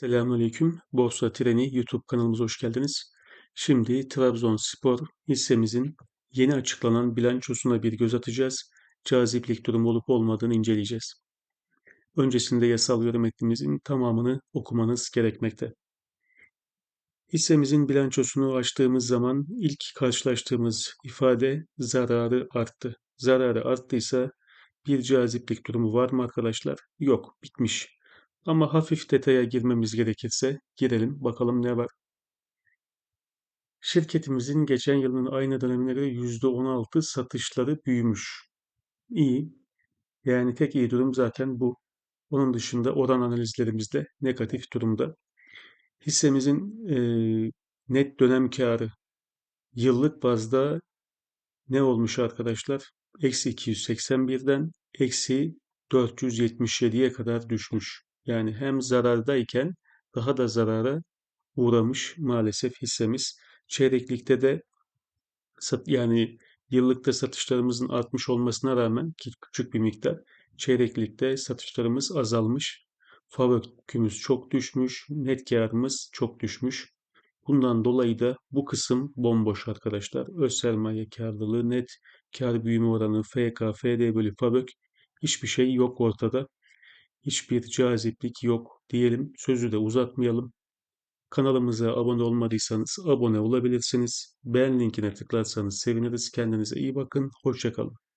Selamünaleyküm. Borsa Treni YouTube kanalımıza hoş geldiniz. Şimdi Trabzonspor hissemizin yeni açıklanan bilançosuna bir göz atacağız. Caziplik durumu olup olmadığını inceleyeceğiz. Öncesinde yasal yorum metnimizin tamamını okumanız gerekmekte. Hissemizin bilançosunu açtığımız zaman ilk karşılaştığımız ifade zararı arttı. Zararı arttıysa bir caziplik durumu var mı arkadaşlar? Yok, bitmiş. Ama hafif detaya girmemiz gerekirse girelim bakalım ne var. Şirketimizin geçen yılın aynı dönemine göre %16 satışları büyümüş. İyi. Yani tek iyi durum zaten bu. Onun dışında oran analizlerimizde negatif durumda. Hissemizin e, net dönem karı yıllık bazda ne olmuş arkadaşlar? Eksi 281'den eksi 477'ye kadar düşmüş. Yani hem zarardayken daha da zarara uğramış maalesef hissemiz. Çeyreklikte de yani yıllıkta satışlarımızın artmış olmasına rağmen ki küçük bir miktar çeyreklikte satışlarımız azalmış. Fabrik çok düşmüş, net karımız çok düşmüş. Bundan dolayı da bu kısım bomboş arkadaşlar. Öz sermaye karlılığı, net kar büyüme oranı, FK, FD bölü fabrik hiçbir şey yok ortada. Hiçbir caziplik yok diyelim. Sözü de uzatmayalım. Kanalımıza abone olmadıysanız abone olabilirsiniz. Beğen linkine tıklarsanız seviniriz. Kendinize iyi bakın. Hoşçakalın.